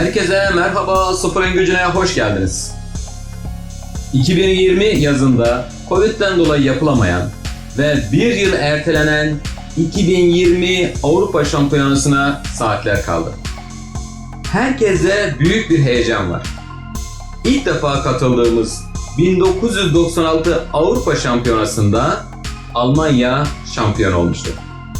Herkese merhaba, Sıfırın Gücü'ne hoş geldiniz. 2020 yazında Covid'den dolayı yapılamayan ve bir yıl ertelenen 2020 Avrupa Şampiyonası'na saatler kaldı. Herkese büyük bir heyecan var. İlk defa katıldığımız 1996 Avrupa Şampiyonası'nda Almanya şampiyon olmuştu.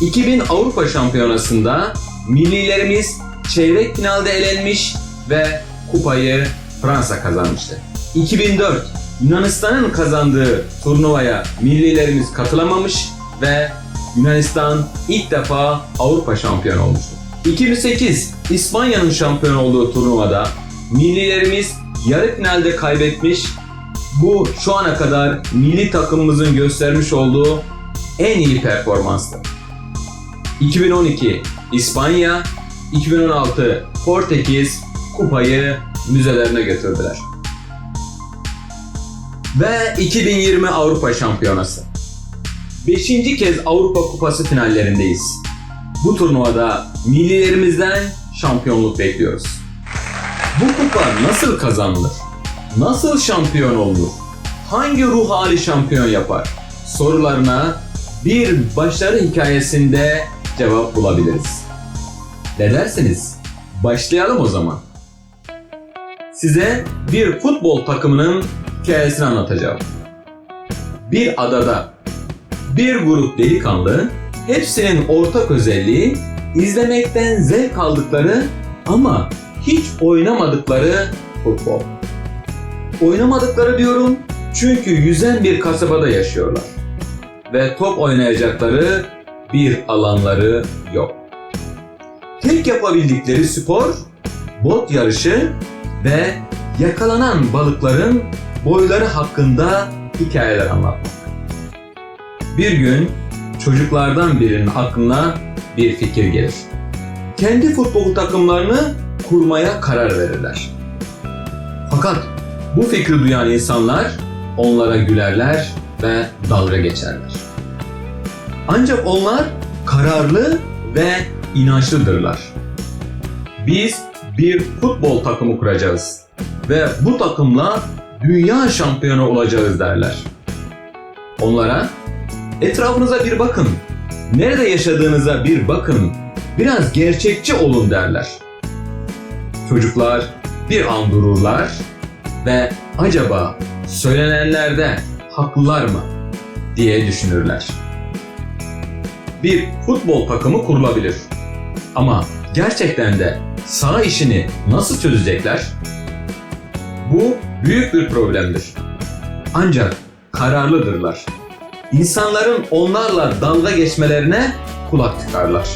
2000 Avrupa Şampiyonası'nda millilerimiz çeyrek finalde elenmiş ve kupayı Fransa kazanmıştı. 2004 Yunanistan'ın kazandığı turnuvaya millilerimiz katılamamış ve Yunanistan ilk defa Avrupa şampiyonu olmuştu. 2008 İspanya'nın şampiyon olduğu turnuvada millilerimiz yarı finalde kaybetmiş. Bu şu ana kadar milli takımımızın göstermiş olduğu en iyi performanstı. 2012 İspanya, 2016 Portekiz kupayı müzelerine götürdüler. Ve 2020 Avrupa Şampiyonası. Beşinci kez Avrupa Kupası finallerindeyiz. Bu turnuvada millilerimizden şampiyonluk bekliyoruz. Bu kupa nasıl kazanılır? Nasıl şampiyon olunur? Hangi ruh hali şampiyon yapar? Sorularına bir başarı hikayesinde cevap bulabiliriz. Ne dersiniz? Başlayalım o zaman. Size bir futbol takımının hikayesini anlatacağım. Bir adada bir grup delikanlı hepsinin ortak özelliği izlemekten zevk aldıkları ama hiç oynamadıkları futbol. Oynamadıkları diyorum çünkü yüzen bir kasabada yaşıyorlar ve top oynayacakları bir alanları yok. Tek yapabildikleri spor bot yarışı ve yakalanan balıkların boyları hakkında hikayeler anlatmak. Bir gün çocuklardan birinin aklına bir fikir gelir. Kendi futbol takımlarını kurmaya karar verirler. Fakat bu fikri duyan insanlar onlara gülerler ve dalga geçerler. Ancak onlar kararlı ve inançlıdırlar. Biz bir futbol takımı kuracağız ve bu takımla dünya şampiyonu olacağız derler. Onlara etrafınıza bir bakın, nerede yaşadığınıza bir bakın, biraz gerçekçi olun derler. Çocuklar bir an dururlar ve acaba söylenenlerde haklılar mı diye düşünürler. Bir futbol takımı kurulabilir. Ama gerçekten de sağ işini nasıl çözecekler? Bu büyük bir problemdir. Ancak kararlıdırlar. İnsanların onlarla dalga geçmelerine kulak tıkarlar.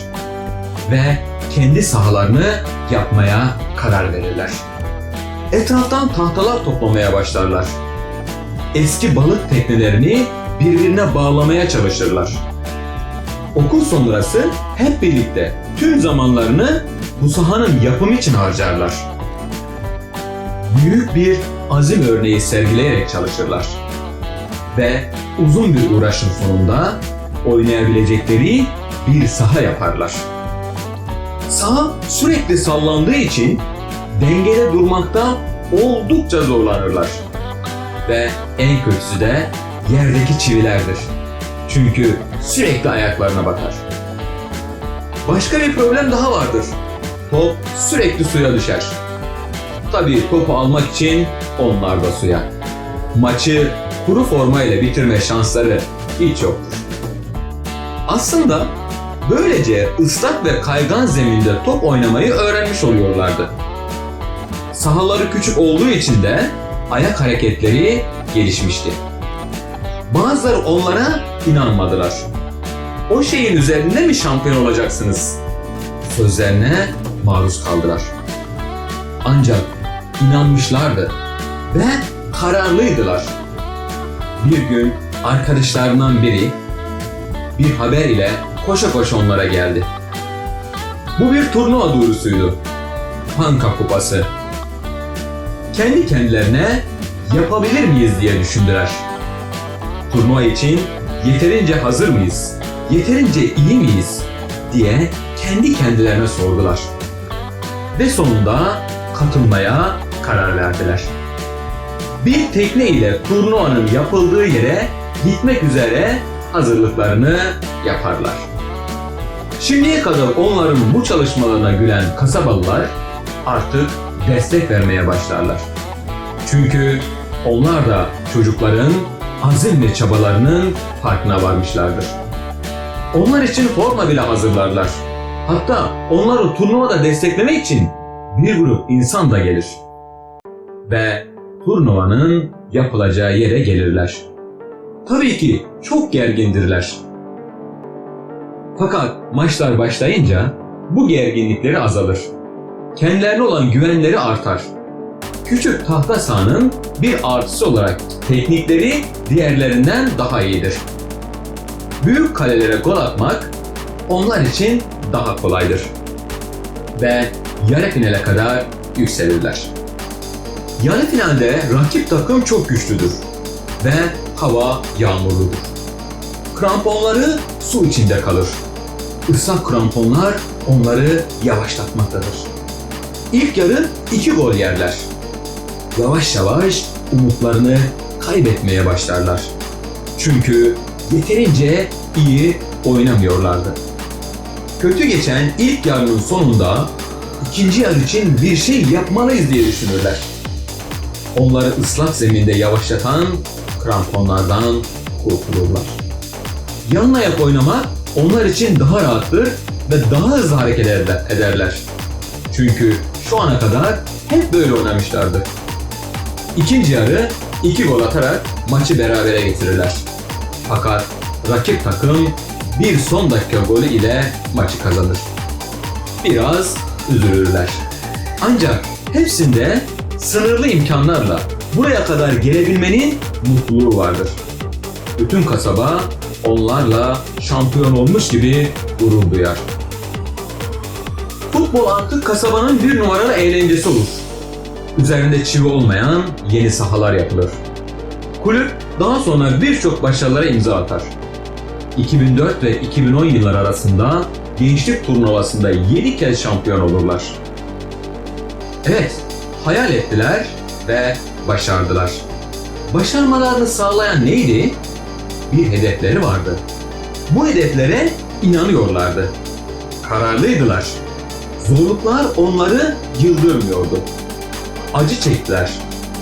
Ve kendi sahalarını yapmaya karar verirler. Etraftan tahtalar toplamaya başlarlar. Eski balık teknelerini birbirine bağlamaya çalışırlar. Okul sonrası hep birlikte tüm zamanlarını bu sahanın yapımı için harcarlar. Büyük bir azim örneği sergileyerek çalışırlar. Ve uzun bir uğraşın sonunda oynayabilecekleri bir saha yaparlar. Saha sürekli sallandığı için dengede durmakta oldukça zorlanırlar. Ve en kötüsü de yerdeki çivilerdir. Çünkü sürekli ayaklarına batar. Başka bir problem daha vardır. Top sürekli suya düşer. Tabii topu almak için onlar da suya. Maçı kuru formayla bitirme şansları hiç yoktur. Aslında böylece ıslak ve kaygan zeminde top oynamayı öğrenmiş oluyorlardı. Sahaları küçük olduğu için de ayak hareketleri gelişmişti. Bazıları onlara inanmadılar. O şeyin üzerinde mi şampiyon olacaksınız? Sözlerine maruz kaldılar. Ancak inanmışlardı ve kararlıydılar. Bir gün arkadaşlarından biri bir haber ile koşa koşa onlara geldi. Bu bir turnuva duyurusuydu. Panka Kupası. Kendi kendilerine yapabilir miyiz diye düşündüler. Turnuva için yeterince hazır mıyız? Yeterince iyi miyiz? diye kendi kendilerine sordular. Ve sonunda katılmaya karar verdiler. Bir tekne ile turnuvanın yapıldığı yere gitmek üzere hazırlıklarını yaparlar. Şimdiye kadar onların bu çalışmalarına gülen kasabalılar artık destek vermeye başlarlar. Çünkü onlar da çocukların azim çabalarının farkına varmışlardır. Onlar için forma bile hazırlarlar. Hatta onları turnuvada desteklemek için bir grup insan da gelir. Ve turnuvanın yapılacağı yere gelirler. Tabii ki çok gergindirler. Fakat maçlar başlayınca bu gerginlikleri azalır. Kendilerine olan güvenleri artar. Küçük tahta sahanın bir artısı olarak teknikleri diğerlerinden daha iyidir. Büyük kalelere gol atmak onlar için daha kolaydır. Ve yarı finale kadar yükselirler. Yarı finalde rakip takım çok güçlüdür ve hava yağmurludur. Kramponları su içinde kalır. Islak kramponlar onları yavaşlatmaktadır. İlk yarı iki gol yerler. Yavaş yavaş umutlarını kaybetmeye başlarlar. Çünkü yeterince iyi oynamıyorlardı. Kötü geçen ilk yarının sonunda ikinci yarı için bir şey yapmalıyız diye düşünürler. Onları ıslak zeminde yavaşlatan kramponlardan kurtulurlar. Yan ayak oynamak onlar için daha rahattır ve daha hızlı hareket eder- ederler. Çünkü şu ana kadar hep böyle oynamışlardı. İkinci yarı iki gol atarak maçı berabere getirirler. Fakat rakip takım bir son dakika golü ile maçı kazanır. Biraz üzülürler. Ancak hepsinde sınırlı imkanlarla buraya kadar gelebilmenin mutluluğu vardır. Bütün kasaba onlarla şampiyon olmuş gibi gurur duyar. Futbol artık kasabanın bir numaralı eğlencesi olur. Üzerinde çivi olmayan yeni sahalar yapılır. Kulüp daha sonra birçok başarılara imza atar. 2004 ve 2010 yılları arasında gençlik turnuvasında 7 kez şampiyon olurlar. Evet, hayal ettiler ve başardılar. Başarmalarını sağlayan neydi? Bir hedefleri vardı. Bu hedeflere inanıyorlardı. Kararlıydılar. Zorluklar onları yıldırmıyordu. Acı çektiler.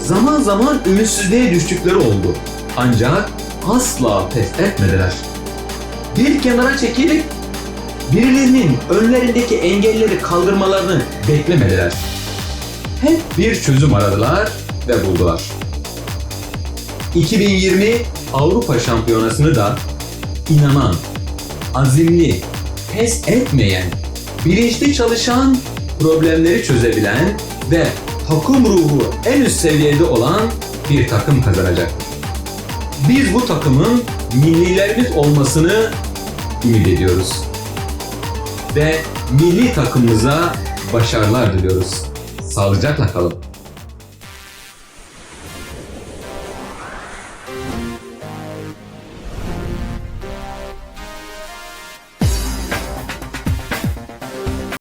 Zaman zaman ümitsizliğe düştükleri oldu. Ancak asla pes etmediler. Bir kenara çekilip birilerinin önlerindeki engelleri kaldırmalarını beklemediler. Hep bir çözüm aradılar ve buldular. 2020 Avrupa Şampiyonası'nı da inanan, azimli, pes etmeyen, bilinçli çalışan, problemleri çözebilen ve takım ruhu en üst seviyede olan bir takım kazanacaktır. Biz bu takımın millilerimiz olmasını ümit ediyoruz. Ve milli takımımıza başarılar diliyoruz. Sağlıcakla kalın.